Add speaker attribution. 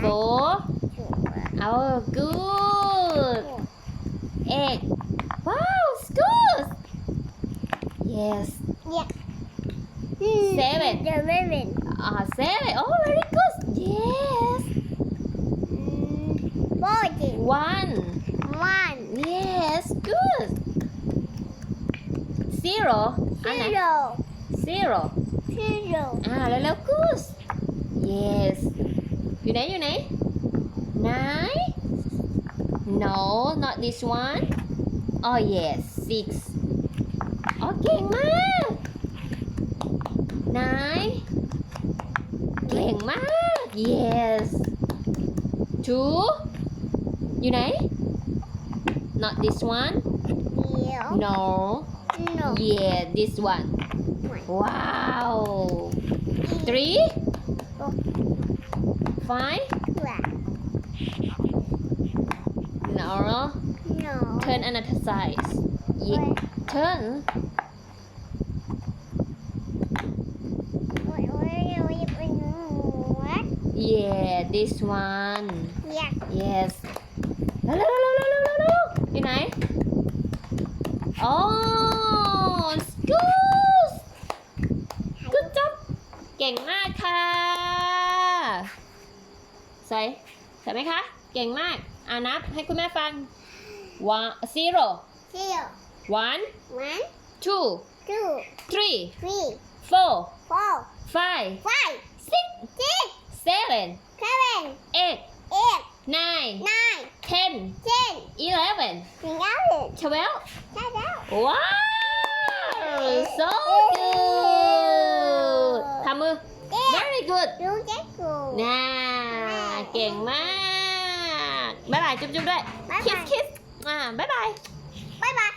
Speaker 1: four oh good eight wow it's good yes Seven.
Speaker 2: The seven.
Speaker 1: ah seven oh very good yes
Speaker 2: Forty.
Speaker 1: one
Speaker 2: One.
Speaker 1: yes good zero อันไหน
Speaker 2: Zero.
Speaker 1: zero
Speaker 2: Zero.
Speaker 1: อ่าแล้วแล้ว good yes อยู่ไหนอยู่ไหน nine no not this one oh yes six อ๋อเก่งมาก nine เก่งมาก yes two อยู่ไหน not this one
Speaker 2: Zero.
Speaker 1: no
Speaker 2: No.
Speaker 1: yeah this one wow three five no
Speaker 2: No.
Speaker 1: turn another side yeah. turn
Speaker 2: Wait, wait, wait, wait, what?
Speaker 1: yeah this one
Speaker 2: Yeah.
Speaker 1: yes เร็วเร็วเร็วเร็วเร็วเร็วเร็วอยู่ไหน oh good good job เก่งมากค่ะ ใส่ใส่ไหมคะ เก่งมากอ่านับให้คุณแม่ฟัง one zero
Speaker 2: Zero.
Speaker 1: one
Speaker 2: One,
Speaker 1: two
Speaker 2: two,
Speaker 1: three
Speaker 2: three,
Speaker 1: four
Speaker 2: four,
Speaker 1: five
Speaker 2: five,
Speaker 1: six
Speaker 2: six,
Speaker 1: seven
Speaker 2: seven,
Speaker 1: eight
Speaker 2: eight,
Speaker 1: nine
Speaker 2: nine,
Speaker 1: ten
Speaker 2: ten,
Speaker 1: eleven
Speaker 2: eleven,
Speaker 1: twelve
Speaker 2: twelve.
Speaker 1: wow so good ทำมือ very good
Speaker 2: Chú chết rồi.
Speaker 1: น่า เก่งมากบ๊ายบายจุ๊บจุ๊ด้วยคิบา
Speaker 2: ส
Speaker 1: คิสอ่าบ๊ายบาย บ๊ายบาย